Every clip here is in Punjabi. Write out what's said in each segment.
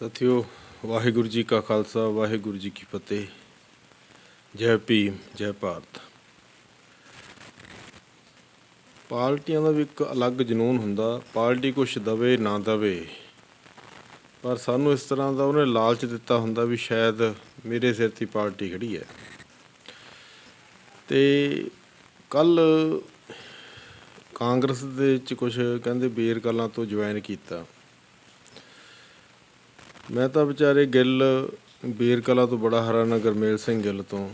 ਸਾਥੀਓ, ਵਾਹਿਗੁਰੂ ਜੀ ਕਾ ਖਾਲਸਾ, ਵਾਹਿਗੁਰੂ ਜੀ ਕੀ ਫਤਿਹ। ਜੈ ਭੀਮ, ਜੈ ਭਾਰਤ। ਪਾਰਟੀਆਂ ਦਾ ਵੀ ਇੱਕ ਅਲੱਗ ਜਨੂਨ ਹੁੰਦਾ, ਪਾਰਟੀ ਕੁਛ ਦਵੇ, ਨਾ ਦਵੇ। ਪਰ ਸਾਨੂੰ ਇਸ ਤਰ੍ਹਾਂ ਦਾ ਉਹਨੇ ਲਾਲਚ ਦਿੱਤਾ ਹੁੰਦਾ ਵੀ ਸ਼ਾਇਦ ਮੇਰੇ ਸਿਰ ਤੇ ਪਾਰਟੀ ਖੜੀ ਹੈ। ਤੇ ਕੱਲ ਕਾਂਗਰਸ ਦੇ ਵਿੱਚ ਕੁਝ ਕਹਿੰਦੇ ਬੇਰ ਕਲਾਂ ਤੋਂ ਜੁਆਇਨ ਕੀਤਾ। ਮੈਂ ਤਾਂ ਵਿਚਾਰੇ ਗਿੱਲ ਬੇਰ ਕਲਾ ਤੋਂ ਬੜਾ ਹੈਰਾਨ ਹਾਂ ਗੁਰਮੇਲ ਸਿੰਘ ਗਿੱਲ ਤੋਂ।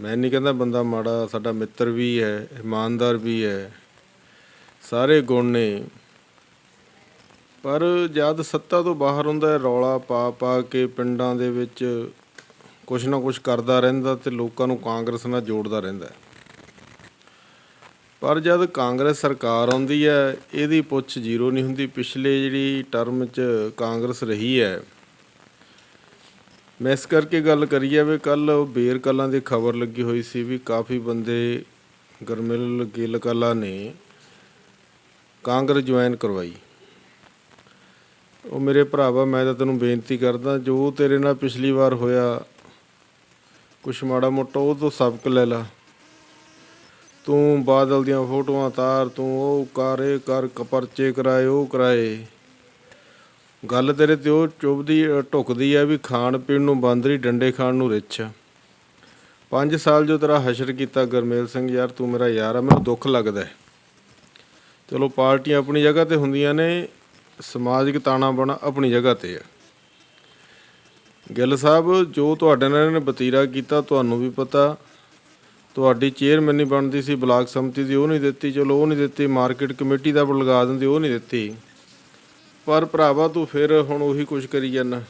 ਮੈਂ ਨਹੀਂ ਕਹਿੰਦਾ ਬੰਦਾ ਮਾੜਾ ਸਾਡਾ ਮਿੱਤਰ ਵੀ ਹੈ ਇਮਾਨਦਾਰ ਵੀ ਹੈ ਸਾਰੇ ਗੁਣ ਨੇ। ਪਰ ਜਦ ਸੱਤਾ ਤੋਂ ਬਾਹਰ ਹੁੰਦਾ ਹੈ, ਰੌਲਾ ਪਾ ਪਾ ਕੇ ਪਿੰਡਾਂ ਦੇ ਵਿੱਚ ਕੁਛ ਨਾ ਕੁਛ ਕਰਦਾ ਰਹਿੰਦਾ ਤੇ ਲੋਕਾਂ ਨੂੰ ਕਾਂਗਰਸ ਨਾਲ ਜੋੜਦਾ ਰਹਿੰਦਾ ਪਰ ਜਦ ਕਾਂਗਰਸ ਸਰਕਾਰ ਆਉਂਦੀ ਹੈ, ਇਹਦੀ ਪੁੱਛ ਜ਼ੀਰੋ ਨਹੀਂ ਹੁੰਦੀ। ਪਿਛਲੇ ਜਿਹੜੀ ਟਰਮ 'ਚ ਕਾਂਗਰਸ ਰਹੀ ਹੈ, ਮੈਂ ਇਸ ਕਰਕੇ ਗੱਲ ਕਰੀ ਹੈ ਵੀ ਕੱਲ ਬੇਰ ਕਲਾਂ ਦੀ ਖਬਰ ਲੱਗੀ ਹੋਈ ਸੀ ਵੀ ਕਾਫੀ ਬੰਦੇ ਗਰਮਿਲ ਗਿੱਲ ਕਲਾ ਨੇ ਕਾਂਗਰਸ ਜੁਆਇਨ ਕਰਵਾਈ। ਉਹ ਮੇਰੇ ਭਰਾਵਾ, ਮੈਂ ਤਾਂ ਤੈਨੂੰ ਬੇਨਤੀ ਕਰਦਾ, ਜੋ ਤੇਰੇ ਨਾਲ ਪਿਛਲੀ ਵਾਰ ਹੋਇਆ, ਕੁਛ ਮਾੜਾ ਮੋਟਾ ਉਹ ਤੋਂ ਸਬਕ ਲੈ ਲਾ। ਤੂੰ ਬਾਦਲ ਦੀਆਂ ਫੋਟੋਆਂ ਤਾਰ ਤੂੰ ਉਹ ਕਰ ਇਹ ਕਰ ਪਰਚੇ ਕਰਾਏ ਉਹ ਕਰਾਏ। ਗੱਲ ਤੇਰੇ ਤੇ ਉਹ ਚੁੱਭਦੀ ਅ, ਢੁਕਦੀ ਆ ਵੀ ਖਾਣ ਪੀਣ ਨੂੰ ਬਾਂਦਰੀ ਡੰਡੇ ਖਾਣ ਨੂੰ ਰਿੱਛ। 5 ਸਾਲ ਜੋ ਤੇਰਾ ਹਸ਼ਰ ਕੀਤਾ ਗਰਮੇਲ ਸਿੰਘ ਯਾਰ ਤੂੰ ਮੇਰਾ ਯਾਰ ਆ ਮੈਨੂੰ ਦੁੱਖ ਲੱਗਦਾ ਹੈ। ਚਲੋ ਪਾਰਟੀਆਂ ਆਪਣੀ ਜਗ੍ਹਾ ਤੇ ਹੁੰਦੀਆਂ ਨੇ ਸਮਾਜਿਕ ਤਾਣਾ ਬਣਾ ਆਪਣੀ ਜਗ੍ਹਾ ਤੇ ਆ। ਗਿੱਲ ਸਾਹਿਬ ਜੋ ਤੁਹਾਡੇ ਨਾਲ ਇਹਨੇ ਬਤੀਰਾ ਕੀਤਾ ਤੁਹਾਨੂੰ ਵੀ ਪਤਾ ਤੁਹਾਡੀ ਚੇਅਰਮੈਨ ਨਹੀਂ ਬਣਦੀ ਸੀ, ਬਲਾਕ ਸੰਮਤੀ ਦੀ ਉਹ ਨਹੀਂ ਦਿੱਤੀ, ਚਲੋ ਉਹ ਨਹੀਂ ਦਿੱਤੀ ਮਾਰਕੀਟ ਕਮੇਟੀ ਦਾ ਲਗਾ ਦਿੰਦੇ, ਉਹ ਨਹੀਂ ਦਿੱਤੀ। ਪਰ ਭਰਾਵਾ ਤੂੰ ਫਿਰ ਹੁਣ ਉਹੀ ਕੁਝ ਕਰੀ ਜਾਂਦਾ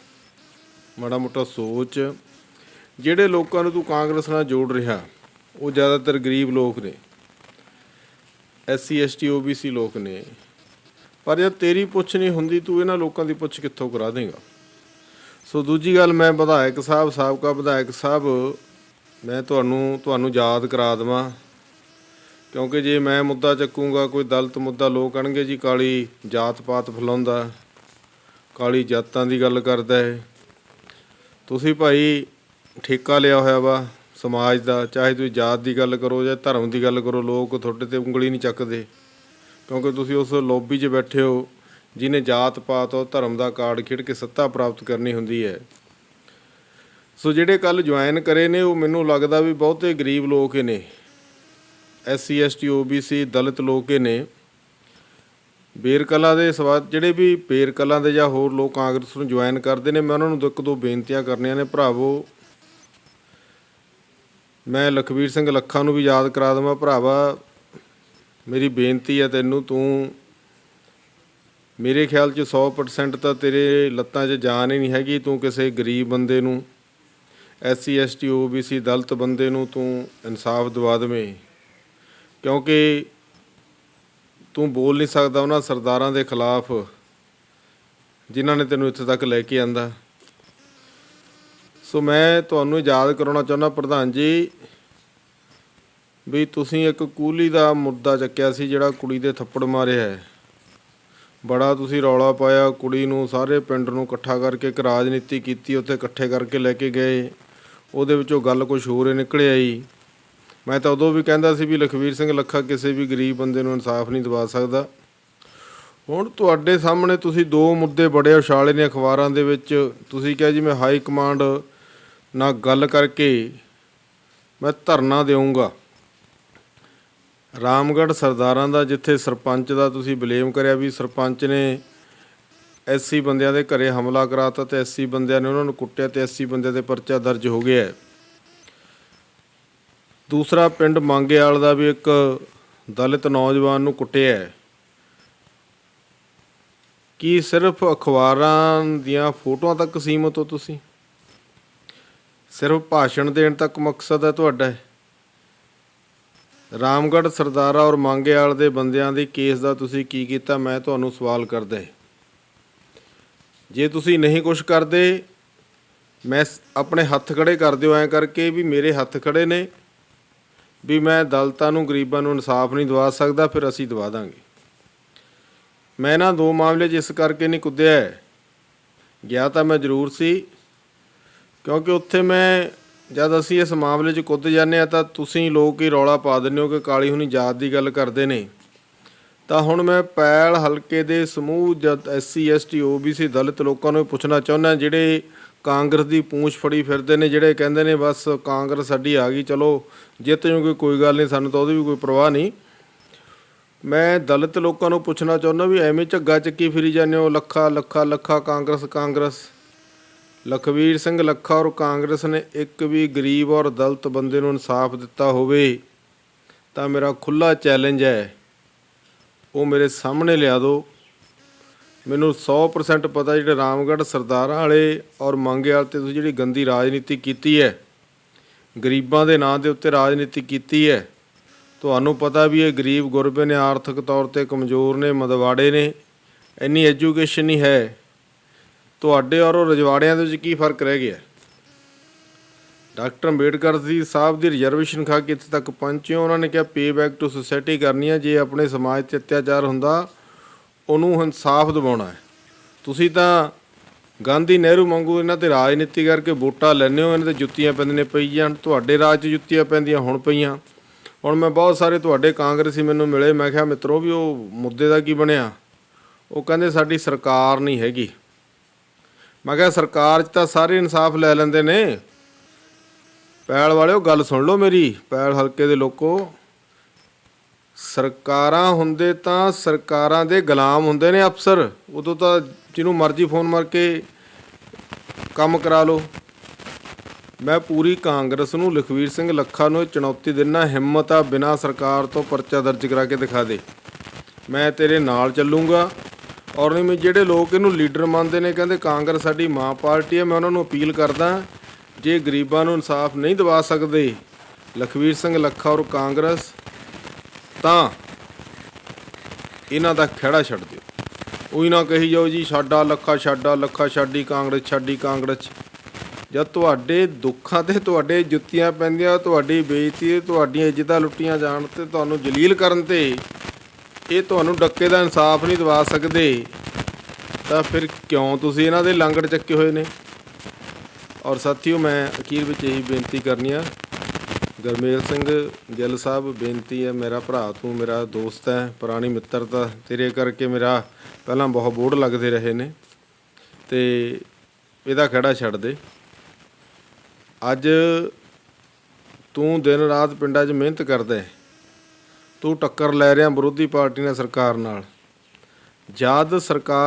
ਮਾੜਾ ਮੋਟਾ ਸੋਚ। ਜਿਹੜੇ ਲੋਕਾਂ ਨੂੰ ਤੂੰ ਕਾਂਗਰਸ ਨਾਲ ਜੋੜ ਰਿਹਾ, ਉਹ ਜ਼ਿਆਦਾਤਰ ਗਰੀਬ ਲੋਕ ਨੇ। ਐਸਸੀ ਐਸਟੀ ਓਬੀਸੀ ਲੋਕ ਨੇ। ਪਰ ਜੇ ਤੇਰੀ ਪੁੱਛ ਨਹੀਂ ਹੁੰਦੀ, ਤੂੰ ਇਹਨਾਂ ਲੋਕਾਂ ਦੀ ਪੁੱਛ ਕਿੱਥੋਂ ਕਰਾ ਦੇਂਗਾ? ਸੋ ਦੂਜੀ ਗੱਲ ਮੈਂ ਵਿਧਾਇਕ ਸਾਹਿਬ, ਸਾਬਕਾ ਵਿਧਾਇਕ ਸਾਹਿਬ ਮੈਂ ਤੁਹਾਨੂੰ ਤੁਹਾਨੂੰ ਯਾਦ ਕਰਾ ਦੇਵਾਂ। ਕਿਉਂਕਿ ਜੇ ਮੈਂ ਮੁੱਦਾ ਚੱਕੂੰਗਾ, ਕੋਈ ਦਲਤ ਮੁੱਦਾ, ਲੋਕ ਕਹਣਗੇ ਜੀ, ਕਾਲੀ ਜਾਤ ਪਾਤ ਫਲਾਉਂਦਾ, ਕਾਲੀ ਜਾਤਾਂ ਦੀ ਗੱਲ ਕਰਦਾ ਹੈ ਤੁਸੀਂ ਭਾਈ ਠੇਕਾ ਲਿਆ ਹੋਇਆ ਵਾ ਸਮਾਜ ਦਾ, ਚਾਹੇ ਤੁਸੀਂ ਜਾਤ ਦੀ ਗੱਲ ਕਰੋ ਜਾਂ ਧਰਮ ਦੀ ਗੱਲ ਕਰੋ, ਲੋਕ ਤੁਹਾਡੇ ਤੇ ਉਂਗਲੀ ਨਹੀਂ ਚੱਕਦੇ। ਕਿਉਂਕਿ ਤੁਸੀਂ ਉਸ ਲੌਬੀ 'ਚ ਬੈਠੇ ਹੋ, ਜਿਹਨੇ ਜਾਤ ਪਾਤ ਔਰ ਧਰਮ ਦਾ ਕਾਰਡ ਖੇਡ ਕੇ ਸੱਤਾ ਪ੍ਰਾਪਤ ਕਰਨੀ ਹੁੰਦੀ ਹੈ। ਸੋ ਜਿਹੜੇ ਕੱਲ ਜੁਆਇਨ ਕਰੇ ਨੇ, ਉਹ ਮੈਨੂੰ ਲੱਗਦਾ ਵੀ ਬਹੁਤੇ ਗਰੀਬ ਲੋਕ ਹੀ ਨੇ। ਐਸਸੀ ਐਸਟੀ ਓਬੀਸੀ ਦਲਿਤ ਲੋਕ ਹੀ ਨੇ। ਬੇਰ ਕਲਾ ਦੇ ਸਵਾਦ ਜਿਹੜੇ ਵੀ ਬੇਰ ਕਲਾਂ ਦੇ ਜਾਂ ਹੋਰ ਲੋਕ ਕਾਂਗਰਸ ਨੂੰ ਜੁਆਇਨ ਕਰਦੇ ਨੇ, ਮੈਂ ਉਹਨਾਂ ਨੂੰ ਇੱਕ ਦੋ ਬੇਨਤੀਆਂ ਕਰਨੀਆਂ ਨੇ। ਭਰਾਵੋ, ਮੈਂ ਲਖਵੀਰ ਸਿੰਘ ਲੱਖਾ ਨੂੰ ਵੀ ਯਾਦ ਕਰਾ ਦਵਾਂ। ਭਰਾਵਾ, ਮੇਰੀ ਬੇਨਤੀ ਹੈ ਤੈਨੂੰ, ਤੂੰ ਮੇਰੇ ਖਿਆਲ 'ਚ 100% ਤਾਂ ਤੇਰੇ ਲੱਤਾਂ 'ਚ ਜਾਨ ਹੀ ਨਹੀਂ ਹੈਗੀ। ਤੂੰ ਕਿਸੇ ਗਰੀਬ ਬੰਦੇ ਨੂੰ ਐਸਸੀ ਐਸਟੀ ਓਬੀਸੀ ਦਲਿਤ ਬੰਦੇ ਨੂੰ ਤੂੰ ਇਨਸਾਫ ਦਿਵਾ ਦੇਵੇਂ। ਕਿਉਂਕਿ ਤੂੰ ਬੋਲ ਨਹੀਂ ਸਕਦਾ ਉਹਨਾਂ ਸਰਦਾਰਾਂ ਦੇ ਖਿਲਾਫ, ਜਿਨ੍ਹਾਂ ਨੇ ਤੈਨੂੰ ਇੱਥੇ ਤੱਕ ਲੈ ਕੇ ਆਂਦਾ। ਸੋ ਮੈਂ ਤੁਹਾਨੂੰ ਯਾਦ ਕਰਾਉਣਾ ਚਾਹੁੰਦਾ, ਪ੍ਰਧਾਨ ਜੀ, ਵੀ ਤੁਸੀਂ ਇੱਕ ਕੂਲੀ ਦਾ ਮੁੱਦਾ ਚੱਕਿਆ ਸੀ, ਜਿਹੜਾ ਕੁੜੀ ਦੇ ਥੱਪੜ ਮਾਰਿਆ ਹੈ। ਬੜਾ ਤੁਸੀਂ ਰੌਲਾ ਪਾਇਆ, ਕੁੜੀ ਨੂੰ ਸਾਰੇ ਪਿੰਡ ਨੂੰ ਇਕੱਠਾ ਕਰਕੇ ਇੱਕ ਰਾਜਨੀਤੀ ਕੀਤੀ, ਉੱਥੇ ਇਕੱਠੇ ਕਰਕੇ ਲੈ ਕੇ ਗਏ। ਉਹਦੇ ਵਿੱਚੋਂ ਗੱਲ ਕੁਝ ਹੋਰ ਹੀ ਨਿਕਲ ਆਈ। ਮੈਂ ਤਾਂ ਉਦੋਂ ਵੀ ਕਹਿੰਦਾ ਸੀ ਵੀ ਲਖਵੀਰ ਸਿੰਘ ਲੱਖਾ ਕਿਸੇ ਵੀ ਗਰੀਬ ਬੰਦੇ ਨੂੰ ਇਨਸਾਫ ਨਹੀਂ ਦਿਵਾ ਸਕਦਾ। ਹੁਣ ਤੁਹਾਡੇ ਸਾਹਮਣੇ ਤੁਸੀਂ ਦੋ ਮੁੱਦੇ ਬੜੇ ਉਛਾਲੇ ਨੇ ਅਖਬਾਰਾਂ ਦੇ ਵਿੱਚ। ਤੁਸੀਂ ਕਿਹਾ ਜੀ ਮੈਂ ਹਾਈ ਕਮਾਂਡ ਨਾਲ ਗੱਲ ਕਰਕੇ ਮੈਂ ਧਰਨਾ ਦੇਵਾਂਗਾ ਰਾਮਗੜ੍ਹ ਸਰਦਾਰਾਂ ਦਾ ਜਿੱਥੇ ਸਰਪੰਚ ਦਾ ਤੁਸੀਂ ਬਲੇਮ ਕਰਿਆ ਵੀ ਸਰਪੰਚ ਨੇ ਐਸਸੀ ਬੰਦਿਆਂ ਦੇ ਘਰੇ ਹਮਲਾ ਕਰਾਤਾ ਤੇ ਐਸਸੀ ਬੰਦਿਆਂ ਨੇ ਉਹਨਾਂ ਨੂੰ ਕੁੱਟਿਆ ਤੇ ਐਸਸੀ ਬੰਦਿਆਂ ਦੇ ਪਰਚਾ ਦਰਜ ਹੋ ਗਿਆ ਹੈ। ਦੂਸਰਾ ਪਿੰਡ ਮੰਗੇਵਾਲ ਦਾ ਵੀ ਇੱਕ ਦਲਿਤ ਨੌਜਵਾਨ ਨੂੰ ਕੁੱਟਿਆ ਹੈ। ਕੀ ਸਿਰਫ ਅਖਬਾਰਾਂ ਦੀਆਂ ਫੋਟੋਆਂ ਤੱਕ ਸੀਮਤ ਹੋ ਤੁਸੀਂ? ਸਿਰਫ ਭਾਸ਼ਣ ਦੇਣ ਤੱਕ ਮਕਸਦ ਹੈ ਤੁਹਾਡਾ ਰਾਮਗੜ੍ਹ ਸਰਦਾਰਾ ਔਰ ਮੰਗੇਵਾਲ ਦੇ ਬੰਦਿਆਂ ਦੇ ਕੇਸ ਦਾ ਤੁਸੀਂ ਕੀ ਕੀਤਾ? ਮੈਂ ਤੁਹਾਨੂੰ ਸਵਾਲ ਕਰਦਾ ਹਾਂ। ਜੇ ਤੁਸੀਂ ਨਹੀਂ ਕੁਝ ਕਰਦੇ, ਮੈਂ ਆਪਣੇ ਹੱਥ ਖੜੇ ਕਰ ਦਿਓ ਐ ਕਰਕੇ ਵੀ ਮੇਰੇ ਹੱਥ ਖੜੇ ਨੇ, ਵੀ ਮੈਂ ਦਲਤਾਂ ਨੂੰ, ਗਰੀਬਾਂ ਨੂੰ ਇਨਸਾਫ ਨਹੀਂ ਦਵਾ ਸਕਦਾ, ਫਿਰ ਅਸੀਂ ਦਵਾ ਦਾਂਗੇ। ਮੈਂ ਨਾ ਦੋ ਮਾਮਲੇ 'ਚ ਇਸ ਕਰਕੇ ਨਹੀਂ ਕੁੱਦਿਆ ਗਿਆ ਤਾਂ ਮੈਂ ਜ਼ਰੂਰ ਸੀ, ਕਿਉਂਕਿ ਉੱਥੇ ਮੈਂ ਜਦ ਅਸੀਂ ਇਸ ਮਾਮਲੇ 'ਚ ਕੁੱਦ ਜਾਂਦੇ ਆ ਤਾਂ ਤੁਸੀਂ ਲੋਕ ਹੀ ਰੌਲਾ ਪਾ ਦਿੰਦੇ ਹੋ ਕਿ ਕਾਲੀ ਹੁਣੀ ਜਾਤ ਦੀ ਗੱਲ ਕਰਦੇ ਨੇ। ਤਾਂ ਹੁਣ ਮੈਂ ਪੈਲ ਹਲਕੇ ਦੇ ਸਮੂਹ ਜਦ ਐਸਸੀ, ਐਸਟੀ, ਓਬੀਸੀ ਦਲਿਤ ਲੋਕਾਂ ਨੂੰ ਇਹ ਪੁੱਛਣਾ ਚਾਹੁੰਦਾ, ਜਿਹੜੇ ਕਾਂਗਰਸ ਦੀ ਪੂੰਛ ਫੜੀ ਫਿਰਦੇ ਨੇ, ਜਿਹੜੇ ਕਹਿੰਦੇ ਨੇ ਬਸ ਕਾਂਗਰਸ ਸਾਡੀ ਆ ਗਈ, ਚਲੋ ਜਿੱਤ ਜੂਗੇ ਕੋਈ ਗੱਲ ਨਹੀਂ, ਸਾਨੂੰ ਤਾਂ ਉਹਦੀ ਵੀ ਕੋਈ ਪਰਵਾਹ ਨਹੀਂ। ਮੈਂ ਦਲਿਤ ਲੋਕਾਂ ਨੂੰ ਪੁੱਛਣਾ ਚਾਹੁੰਦਾ ਵੀ ਐਵੇਂ ਝੱਗਾ ਚੱਕੀ ਫਿਰੀ ਜਾਂਦੇ ਹੋ, ਲੱਖਾ ਲੱਖਾ ਲੱਖਾ ਕਾਂਗਰਸ ਕਾਂਗਰਸ। ਲਖਵੀਰ ਸਿੰਘ ਲੱਖਾ ਔਰ ਕਾਂਗਰਸ ਨੇ ਇੱਕ ਵੀ ਗਰੀਬ ਔਰ ਦਲਿਤ ਬੰਦੇ ਨੂੰ ਇਨਸਾਫ ਦਿੱਤਾ ਹੋਵੇ, ਤਾਂ ਮੇਰਾ ਖੁੱਲਾ ਚੈਲੰਜ ਹੈ। ਉਹ ਮੇਰੇ ਸਾਹਮਣੇ ਲਿਆ ਦਿਓ ਮੈਨੂੰ 100% ਪਤਾ ਜਿਹੜੇ ਰਾਮਗੜ੍ਹ ਸਰਦਾਰਾਂ ਵਾਲੇ ਔਰ ਮੰਗੇ ਵਾਲੇ ਤੇ ਤੁਸੀਂ ਜਿਹੜੀ ਗੰਦੀ ਰਾਜਨੀਤੀ ਕੀਤੀ ਹੈ, ਗਰੀਬਾਂ ਦੇ ਨਾਂ ਦੇ ਉੱਤੇ ਰਾਜਨੀਤੀ ਕੀਤੀ ਹੈ, ਤੁਹਾਨੂੰ ਪਤਾ ਵੀ ਇਹ ਗਰੀਬ ਗੁਰਬੇ ਨੇ ਆਰਥਿਕ ਤੌਰ ਤੇ ਕਮਜ਼ੋਰ ਨੇ, ਮਦਵਾੜੇ ਨੇ, ਇੰਨੀ ਐਜੂਕੇਸ਼ਨ ਨਹੀਂ ਹੈ। ਤੁਹਾਡੇ ਔਰ ਉਹ ਰਜਵਾੜਿਆਂ ਦੇ ਵਿੱਚ ਕੀ ਫ਼ਰਕ ਰਹਿ ਗਿਆ? ਡਾਕਟਰ ਅੰਬੇਡਕਰ ਜੀ ਸਾਹਿਬ ਦੀ ਰਿਜ਼ਰਵੇਸ਼ਨ ਖਾ ਕੇ ਇੱਥੇ ਤੱਕ ਪਹੁੰਚੇ ਉਹਨਾਂ ਨੇ ਕਿਹਾ ਪੇ ਬੈਕ ਟੂ ਸੋਸਾਇਟੀ ਕਰਨੀ ਹੈ ਜੇ ਆਪਣੇ ਸਮਾਜ 'ਤੇ ਅਤਿਆਚਾਰ ਹੁੰਦਾ, ਉਹਨੂੰ ਇਨਸਾਫ ਦਿਵਾਉਣਾ ਹੈ। ਤੁਸੀਂ ਤਾਂ ਗਾਂਧੀ ਨਹਿਰੂ ਵਾਂਗੂ ਇਹਨਾਂ ਤੇ ਰਾਜਨੀਤੀ ਕਰਕੇ ਵੋਟਾਂ ਲੈਂਦੇ ਹੋ, ਇਹਨਾਂ ਤੇ ਜੁੱਤੀਆਂ ਪੈਂਦੀਆਂ ਪਈਆਂ ਪਈ ਤੁਹਾਡੇ ਰਾਜ 'ਚ ਜੁੱਤੀਆਂ ਪੈਂਦੀਆਂ ਹੁਣ ਪਈਆਂ। ਹੁਣ ਮੈਂ ਬਹੁਤ ਸਾਰੇ ਤੁਹਾਡੇ ਕਾਂਗਰਸੀ ਮੈਨੂੰ ਮਿਲੇ, ਮੈਂ ਕਿਹਾ, ਮਿੱਤਰੋ, ਵੀ ਉਹ ਮੁੱਦੇ ਦਾ ਕੀ ਬਣਿਆ? ਉਹ ਕਹਿੰਦੇ, ਸਾਡੀ ਸਰਕਾਰ ਨਹੀਂ ਹੈਗੀ। ਮੈਂ ਕਿਹਾ, ਸਰਕਾਰ 'ਚ ਤਾਂ ਸਾਰੇ ਇਨਸਾਫ ਲੈ ਲੈਂਦੇ ਨੇ। ਪੈਲ ਵਾਲਿਓ, ਗੱਲ ਸੁਣ ਲਓ ਮੇਰੀ, ਪੈਲ ਹਲਕੇ ਦੇ ਲੋਕੋ। ਸਰਕਾਰਾਂ ਹੁੰਦੇ ਤਾਂ ਸਰਕਾਰਾਂ ਦੇ ਗੁਲਾਮ ਹੁੰਦੇ ਨੇ ਅਫਸਰ। ਉਦੋਂ ਤਾਂ ਜਿਹਨੂੰ ਮਰਜ਼ੀ ਫੋਨ ਮਾਰ ਕੇ ਕੰਮ ਕਰਾ ਲਓ। ਮੈਂ ਪੂਰੀ ਕਾਂਗਰਸ ਨੂੰ, ਲਖਵੀਰ ਸਿੰਘ ਲੱਖਾ ਨੂੰ ਇਹ ਚੁਣੌਤੀ ਦਿੰਨਾ, ਹਿੰਮਤ ਆ ਬਿਨਾਂ ਸਰਕਾਰ ਤੋਂ ਪਰਚਾ ਦਰਜ ਕਰਾ ਕੇ ਦਿਖਾ ਦੇ। ਮੈਂ ਤੇਰੇ ਨਾਲ ਚੱਲੂੰਗਾ। ਔਰ ਨਹੀਂ ਜਿਹੜੇ ਲੋਕ ਇਹਨੂੰ ਲੀਡਰ ਮੰਨਦੇ ਨੇ, ਕਹਿੰਦੇ ਕਾਂਗਰਸ ਸਾਡੀ ਮਾਂ ਪਾਰਟੀ ਹੈ ਮੈਂ ਉਹਨਾਂ ਨੂੰ ਅਪੀਲ ਕਰਦਾ। ਜੇ ਗਰੀਬਾਂ ਨੂੰ ਇਨਸਾਫ ਨਹੀਂ ਦਿਵਾ ਸਕਦੇ ਲਖਵੀਰ ਸਿੰਘ ਲੱਖਾ ਔਰ ਕਾਂਗਰਸ, ਤਾਂ ਇਹਨਾਂ ਦਾ ਖਹਿੜਾ ਛੱਡ ਦਿਓ। ਉਹੀ ਨਾ ਕਹੀ ਜਾਓ ਜੀ, ਸਾਡਾ ਲੱਖਾ ਸਾਡਾ ਲੱਖਾ ਛਾਡੀ ਕਾਂਗਰਸ ਛਾਡੀ ਕਾਂਗਰਸ। ਜਦ ਤੁਹਾਡੇ ਦੁੱਖਾਂ ਤੇ ਤੁਹਾਡੇ ਜੁੱਤੀਆਂ ਪੈਂਦੀਆਂ, ਤੁਹਾਡੀ ਬੇਇੱਜ਼ਤੀ ਤੇ ਤੁਹਾਡੀਆਂ ਇੱਜ਼ਤਾਂ ਲੁੱਟੀਆਂ ਜਾਣ ਤੇ ਤੁਹਾਨੂੰ ਜਲੀਲ ਕਰਨ ਤੇ ਇਹ ਤੁਹਾਨੂੰ ਡੱਕੇ ਦਾ ਇਨਸਾਫ ਨਹੀਂ ਦਿਵਾ ਸਕਦੇ, ਤਾਂ ਫਿਰ ਕਿਉਂ ਤੁਸੀਂ ਇਹਨਾਂ ਦੇ ਲੰਗੜ ਚੱਕੇ ਹੋਏ ਨੇ? ਔਰ ਸਾਥੀਓ, ਮੈਂ ਅਖੀਰ ਵਿੱਚ ਇਹੀ ਬੇਨਤੀ ਕਰਨੀ ਆ। ਗਰਮੇਲ ਸਿੰਘ ਗਿੱਲ ਸਾਹਿਬ, ਬੇਨਤੀ ਹੈ ਮੇਰਾ ਭਰਾ, ਤੂੰ ਮੇਰਾ ਦੋਸਤ ਹੈ, ਪੁਰਾਣੀ ਮਿੱਤਰਤਾ ਤੇਰੇ ਕਰਕੇ ਮੇਰਾ ਪਹਿਲਾਂ ਬਹੁਤ ਬੋੜ ਲੱਗਦੇ ਰਹੇ ਨੇ। ਤੇ ਇਹਦਾ ਖੜਾ ਛੱਡ ਦੇ। ਅੱਜ ਤੂੰ ਦਿਨ ਰਾਤ ਪਿੰਡਾਂ 'ਚ ਮਿਹਨਤ ਕਰਦਾ ਤੂੰ ਟੱਕਰ ਲੈ ਰਿਹਾ ਵਿਰੋਧੀ ਪਾਰਟੀ ਨਾਲ ਸਰਕਾਰ ਨਾਲ। ਜਦ ਸਰਕਾਰ